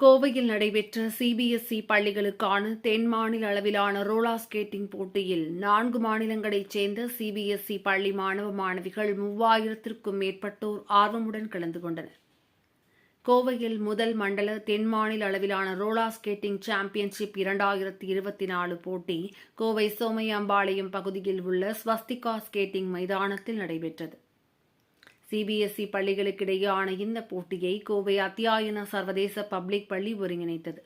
கோவையில் நடைபெற்ற சிபிஎஸ்இ பள்ளிகளுக்கான தென் மாநில அளவிலான ரோலா ஸ்கேட்டிங் போட்டியில் நான்கு மாநிலங்களைச் சேர்ந்த சிபிஎஸ்இ பள்ளி மாணவ மாணவிகள் மூவாயிரத்திற்கும் மேற்பட்டோர் ஆர்வமுடன் கலந்து கொண்டனர். கோவையில் முதல் மண்டல தென் மாநில அளவிலான ரோலா ஸ்கேட்டிங் சாம்பியன்ஷிப் இரண்டாயிரத்தி இருபத்தி நாலு போட்டி கோவை சோமையாம்பாளையம் பகுதியில் உள்ள ஸ்வஸ்திகா ஸ்கேட்டிங் மைதானத்தில் நடைபெற்றது. சிபிஎஸ்இ பள்ளிகளுக்கிடையேயான இந்த போட்டியை கோவை அத்தியாயன சர்வதேச பப்ளிக் பள்ளி ஒருங்கிணைத்தது.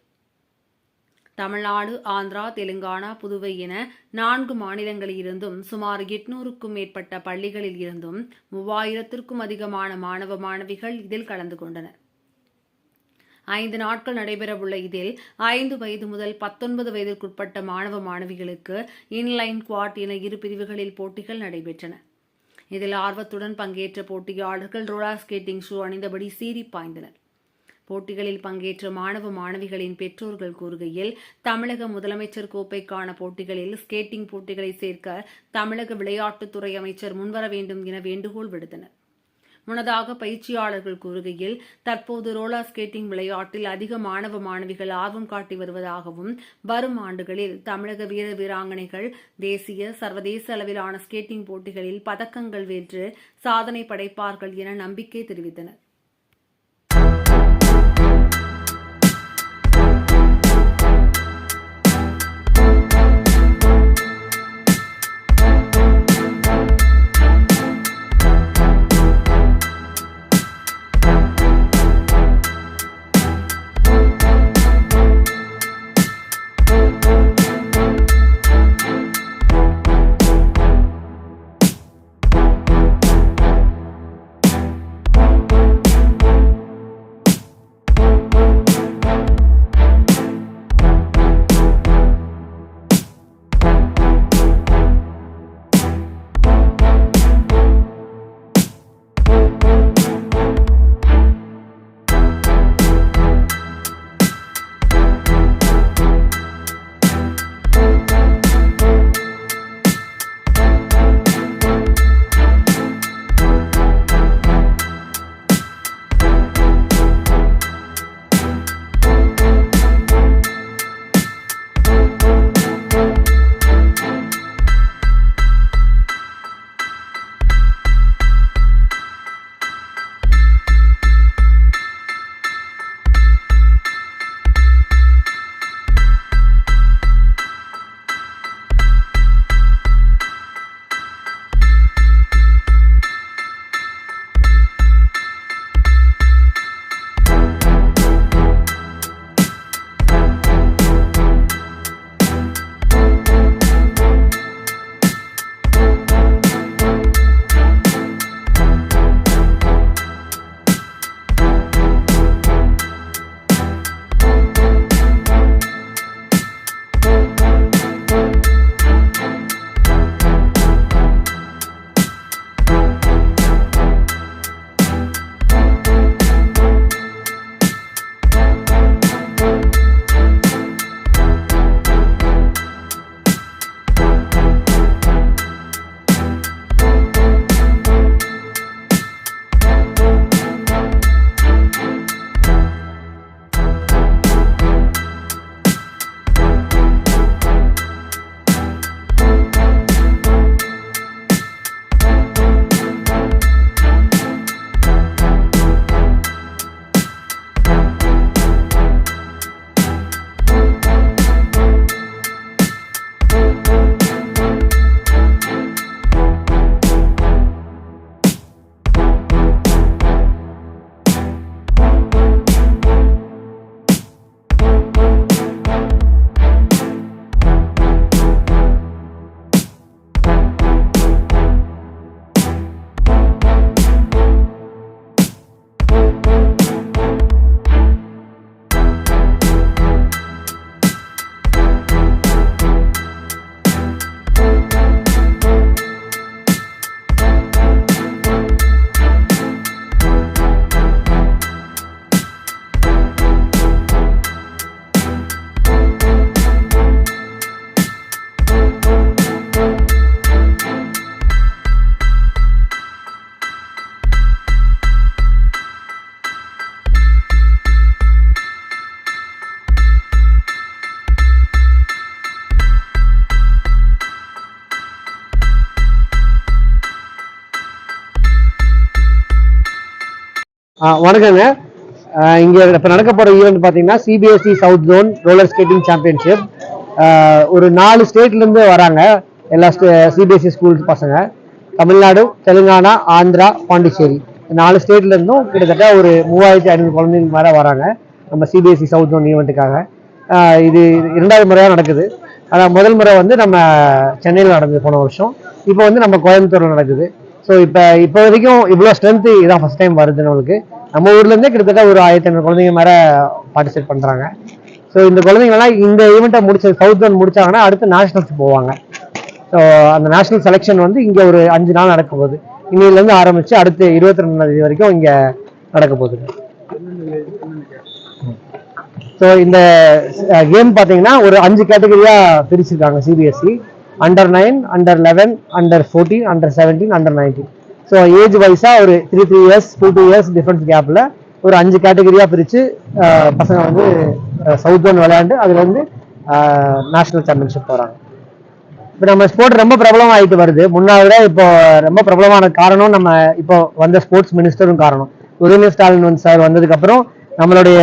தமிழ்நாடு ஆந்திரா தெலுங்கானா புதுவை என நான்கு மாநிலங்களிலிருந்தும் சுமார் எட்நூறுக்கும் மேற்பட்ட பள்ளிகளில் இருந்தும் மூவாயிரத்திற்கும் அதிகமான மாணவ மாணவிகள் இதில் கலந்து கொண்டனர். ஐந்து நாட்கள் நடைபெறவுள்ள இதில் ஐந்து வயது முதல் பத்தொன்பது வயதிற்குட்பட்ட மாணவ மாணவிகளுக்கு இன்லைன் குவாட் என இரு பிரிவுகளில் போட்டிகள் நடைபெற்றன. இதில் ஆர்வத்துடன் பங்கேற்ற போட்டியாளர்கள் ரோலர் ஸ்கேட்டிங் ஷூ அணிந்தபடி சீறி பாய்ந்தனர். போட்டிகளில் பங்கேற்ற மாணவ மாணவிகளின் பெற்றோர்கள் கூறுகையில் தமிழக முதலமைச்சர் கோப்பைக்கான போட்டிகளில் ஸ்கேட்டிங் போட்டிகளை சேர்க்க தமிழக விளையாட்டுத்துறை அமைச்சர் முன்வர வேண்டும் என வேண்டுகோள் விடுத்தனர். முன்னதாக பயிற்சியாளர்கள் கூறுகையில் தற்போது ரோலர் ஸ்கேட்டிங் விளையாட்டில் அதிக மாணவ மாணவிகள் ஆர்வம் காட்டி வருவதாகவும் வரும் ஆண்டுகளில் தமிழக வீர வீராங்கனைகள் தேசிய சர்வதேச அளவிலான ஸ்கேட்டிங் போட்டிகளில் பதக்கங்கள் வென்று சாதனை படைப்பார்கள் என நம்பிக்கை தெரிவித்தனர். வணக்கங்க. இங்கே இங்க இப்ப நடக்க போற ஈவெண்ட் பாத்தீங்கன்னா CBSE south zone roller skating championship ஒரு நாலு ஸ்டேட்ல இருந்து வராங்க எல்லா சிபிஎஸ்சி ஸ்கூல் பசங்க. தமிழ்நாடு தெலுங்கானா ஆந்திரா பாண்டிச்சேரி. நாலு ஸ்டேட்ல இருந்தும் கிட்டத்தட்ட ஒரு மூவாயிரத்தி ஐநூறு குழந்தைங்க மேல வராங்க நம்ம சிபிஎஸ்சி சவுத் ஜோன் ஈவெண்ட்டுக்காக இது இரண்டாவது முறையா நடக்குது. அதான் முதல் முறை வந்து நம்ம சென்னையில் நடந்தது போன வருஷம். இப்போ வந்து நம்ம கோயம்புத்தூர்ல நடக்குது. ஸோ இப்போ இப்போ வரைக்கும் இவ்வளோ ஸ்ட்ரென்த் இதான் ஃபர்ஸ்ட் டைம் வருது நம்மளுக்கு. நம்ம ஊர்லேருந்தே கிட்டத்தட்ட ஒரு ஆயிரத்தி ஐநூறு குழந்தைங்க மேலே பார்ட்டிசிபேட் பண்ணுறாங்க ஸோ இந்த குழந்தைங்கலாம் இந்த ஈவெண்ட்டை முடிச்சு சவுத் ஜோன் முடிச்சாங்கன்னா அடுத்து நேஷனல்ஸ் போவாங்க. ஸோ அந்த நேஷனல் செலெக்ஷன் வந்து இங்கே ஒரு அஞ்சு நாள் நடக்க போகுது. இன்னிலேருந்து ஆரம்பித்து அடுத்து இருபத்தி ரெண்டாம் தேதி வரைக்கும் இங்கே நடக்க போகுது. ஸோ இந்த கேம் பார்த்தீங்கன்னா ஒரு அஞ்சு கேட்டகரியாக பிரிச்சிருக்காங்க CBSE under nine under eleven under fourteen under seventeen under nineteen so age வைஸாக ஒரு three three years two two years difference கேப்பில் ஒரு அஞ்சு கேட்டகரியாக பிரித்து பசங்க வந்து சவுத் ஜோன் விளையாண்டு அதில் வந்து நேஷனல் சாம்பியன்ஷிப் போகிறாங்க இப்போ நம்ம ஸ்போர்ட் ரொம்ப பிரபலம் ஆயிட்டு வருது. முன்னாடி இப்போ ரொம்ப பிரபலமான காரணம் நம்ம இப்போ வந்த ஸ்போர்ட்ஸ் மினிஸ்டரும் காரணம். உதயநிதி ஸ்டாலின் வந்து சார் வந்ததுக்கப்புறம் நம்மளுடைய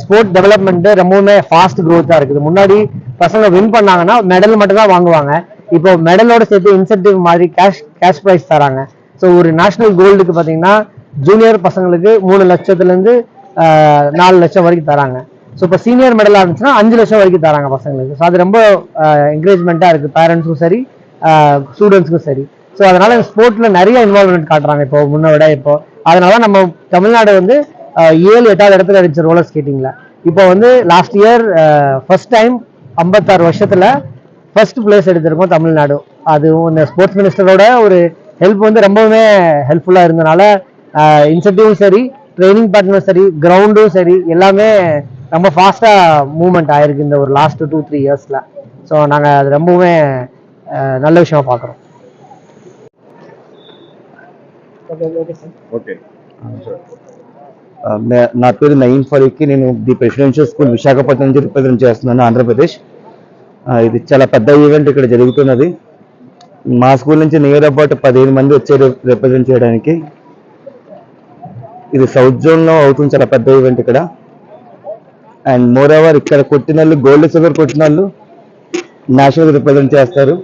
ஸ்போர்ட் டெவலப்மெண்ட் ரொம்பவுமே ஃபாஸ்ட் க்ரோத்தாக இருக்குது. முன்னாடி பசங்க வின் பண்ணாங்கன்னா மெடல் மட்டும் தான் வாங்குவாங்க. இப்போ மெடலோட சேர்த்து இன்சென்டிவ் மாதிரி கேஷ் கேஷ் ப்ரைஸ் தராங்க. ஸோ ஒரு நேஷனல் கோல்டுக்கு பார்த்தீங்கன்னா ஜூனியர் பசங்களுக்கு மூணு லட்சத்துலேருந்து நாலு லட்சம் வரைக்கும் தராங்க. ஸோ இப்போ சீனியர் மெடலாக இருந்துச்சுன்னா அஞ்சு லட்சம் வரைக்கும் தராங்க பசங்களுக்கு. ஸோ அது ரொம்ப என்கரேஜ்மெண்ட்டாக இருக்குது பேரண்ட்ஸுக்கும் சரி ஸ்டூடெண்ட்ஸ்க்கும் சரி. ஸோ அதனால ஸ்போர்ட்ல நிறைய இன்வால்வ்மெண்ட் காட்டுறாங்க இப்போ முன்ன விட இப்போ. அதனால நம்ம தமிழ்நாடு வந்து ஏழு எட்டாவது இடத்துல அடிச்ச ரோலர் ஸ்கேட்டிங்ல இப்போ வந்து லாஸ்ட் இயர் ஃபர்ஸ்ட் டைம் ஐம்பத்தாறு வருஷத்துல ஃபர்ஸ்ட் பிளேஸ் எடுத்திருக்கோம் தமிழ்நாடு அதுவும் இந்த ஸ்போர்ட்ஸ் மினிஸ்டரோட ஒரு ஹெல்ப் வந்து ரொம்பவுமே ஹெல்ப்ஃபுல்லாக இருந்தனால இன்சென்டிவும் சரி ட்ரைனிங் பார்ட்னரும் சரி கிரவுண்டும் சரி எல்லாமே ரொம்ப ஃபாஸ்ட்டாக மூவ்மெண்ட் ஆயிருக்கு இந்த ஒரு லாஸ்ட் டூ த்ரீ இயர்ஸில் ஸோ நாங்கள் அது ரொம்பவுமே ஆஹ், நல்ல விஷயமா பார்க்குறோம் ఓకే ఆ, నే- నా పేరు నయీం ఫరూక్కి నేను ది ప్రెసిడెన్షియల్ స్కూల్ విశాఖపట్నం నుంచి రిప్రజెంట్ చేస్తున్నాను ఆంధ్రప్రదేశ్ ఆ, ఇది చాలా పెద్ద ఈవెంట్ ఇక్కడ జరుగుతున్నది. మా స్కూల్ నుంచి నియర్ అబౌట్ పదిహేను మంది వచ్చారు రిప్రజెంట్ చేయడానికి. ఇది సౌత్ జోన్లో అవుతుంది చాలా పెద్ద ఈవెంట్ ఇక్కడ. అండ్ మోర్ ఓవర్ ఇక్కడ కొట్టిన వాళ్ళు గోల్డ్ సిల్వర్ కొట్టిన వాళ్ళు నేషనల్ రిప్రజెంట్ చేస్తారు.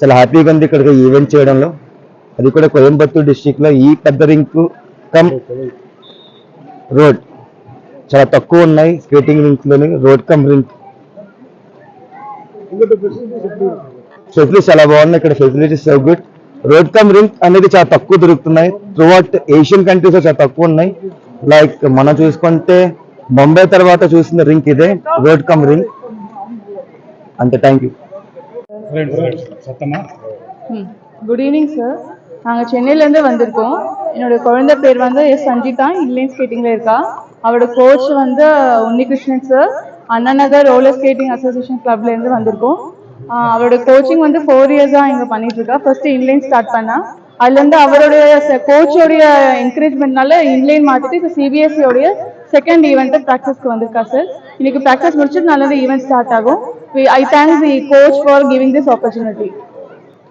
చాలా హ్యాపీగా ఉంది ఇక్కడ ఈవెంట్ చేయడంలో. అది కూడా కోయంబత్తూర్ డిస్టిక్లో ఈ పెద్ద రింక్ కమ్ రోడ్ చాలా తక్కువ ఉన్నాయి స్కేటింగ్ రింక్లోని రోడ్ కమ్ రింక్ ఫెసిలిటీస్ చాలా బాగున్నాయి ఇక్కడ facilities so good road cum rink అనేది చాలా తక్కువ దొరుకుతున్నాయి త్రూ అవుట్ ఏషియన్ కంట్రీస్ లో చాలా తక్కువ ఉన్నాయి లైక్ మనం చూసుకుంటే బొంబై తర్వాత చూసిన రింక్ ఇదే రోడ్ కమ్ రింక్ అంతే thank you సత్తమా good evening sir நாங்கள் சென்னையிலேருந்து வந்திருக்கோம் என்னோட குழந்தை பேர் வந்து எஸ் சஞ்சிதா இன்லைன் ஸ்கேட்டிங்கில் இருக்கா அவரோட கோச் வந்து Unnikrishnan sir Anna Nagar roller skating association கிளப்லேருந்து வந்திருக்கோம். அவரோட கோச்சிங் வந்து ஃபோர் இயர்ஸாக இங்கே பண்ணிட்டு இருக்கா. ஃபர்ஸ்ட் இன்லைன் ஸ்டார்ட் பண்ணா. அதுலேருந்து அவருடைய கோச்சோடைய என்கரேஜ்மெண்ட்னால இன்லைன் மாற்றிட்டு இப்போ சிபிஎஸ்சியோடைய செகண்ட் ஈவெண்ட்டு ப்ராக்டிஸ்க்கு வந்திருக்கா சார் இன்னைக்கு ப்ராக்டிஸ் முடிச்சுட்டு நல்லது ஈவெண்ட் ஸ்டார்ட் ஆகும். I thank the coach for giving this opportunity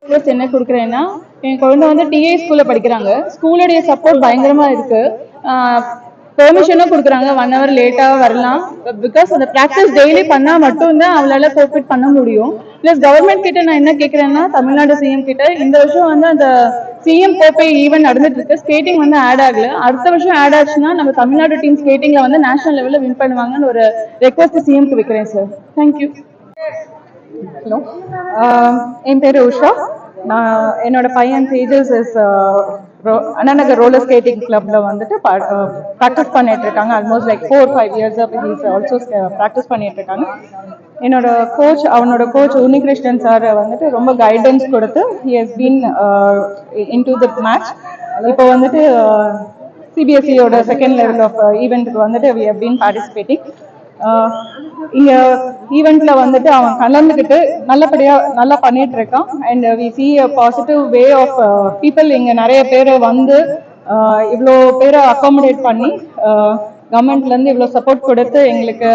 plus என்ன கொடுக்குறேன்னா என் குழந்தை வந்து டிஏ ஸ்கூலில் படிக்கிறாங்க. ஸ்கூலுடைய சப்போர்ட் பயங்கரமாக இருக்குது பெர்மிஷனும் கொடுக்குறாங்க. ஒன் ஹவர் லேட்டாக வரலாம். பிகாஸ் அந்த ப்ராக்டிஸ் டெய்லி பண்ணால் மட்டும்தான் அவளால் கோஆப்ரேட் பண்ண முடியும். ப்ளஸ் கவர்மெண்ட் கிட்ட நான் என்ன கேட்குறேன்னா தமிழ்நாடு சிஎம் கிட்ட இந்த வருஷம் வந்து அந்த சிஎம் கோப்பை ஈவெண்ட் நடந்துட்டு இருக்கு ஸ்கேட்டிங் வந்து ஆட் ஆகல. அடுத்த வருஷம் ஆட் ஆச்சுன்னா நம்ம தமிழ்நாடு டீம் ஸ்கேட்டிங்ல வந்து நேஷனல் லெவலில் வின் பண்ணுவாங்கன்னு ஒரு ரெக்வஸ்ட் சிஎம்க்கு வைக்கிறேன் சார் தேங்க்யூ ஹலோ என் பேர் உஷா. நான் என்னோட பையன் Tejas is Anna Nagar roller skating கிளப்ல வந்துட்டு ப்ராக்டிஸ் பண்ணிட்டு இருக்காங்க almost like four five years he's also practice பண்ணிட்டு இருக்காங்க என்னோட கோச் அவனோட கோச் உன்னிகிருஷ்ணன் சார் வந்துட்டு ரொம்ப கைடன்ஸ் கொடுத்து he has been in to the match இப்போ வந்துட்டு சிபிஎஸ்சியோட செகண்ட் லெவல் ஆஃப் ஈவெண்ட்டுக்கு வந்துட்டு வி ஹவ் பீன் பார்ட்டிசிபேட்டிங் இங்க ஈவெண்ட்ல வந்துட்டு அவன் கலந்துக்கிட்டு நல்லபடியா நல்லா பண்ணிட்டு இருக்கான் and we see a positive way of people இங்க நிறைய பேர் வந்து இவ்வளோ பேரை அக்காமடேட் பண்ணி கவர்மெண்ட்ல இருந்து இவ்வளோ சப்போர்ட் கொடுத்து எங்களுக்கு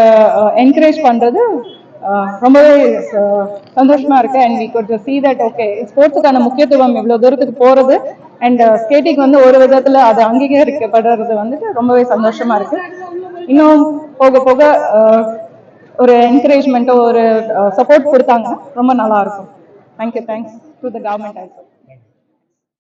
என்கரேஜ் பண்றது ரொம்பவே சந்தோஷமா இருக்கு. And we good see that okay ஸ்போர்ட்ஸுக்கான முக்கியத்துவம் இவ்வளோ தூரத்துக்கு போறது. அண்ட் ஸ்கேட்டிங் வந்து ஒரு விதத்துல அது அங்கீகரிக்கப்படுறது வந்துட்டு ரொம்பவே சந்தோஷமா இருக்கு. இன்னும் போக போக ஒரு என்கரேஜ்மெண்ட்டோ ஒரு சப்போர்ட் கொடுத்தாங்கன்னா ரொம்ப நல்லா இருக்கும். Thank you thanks to the government also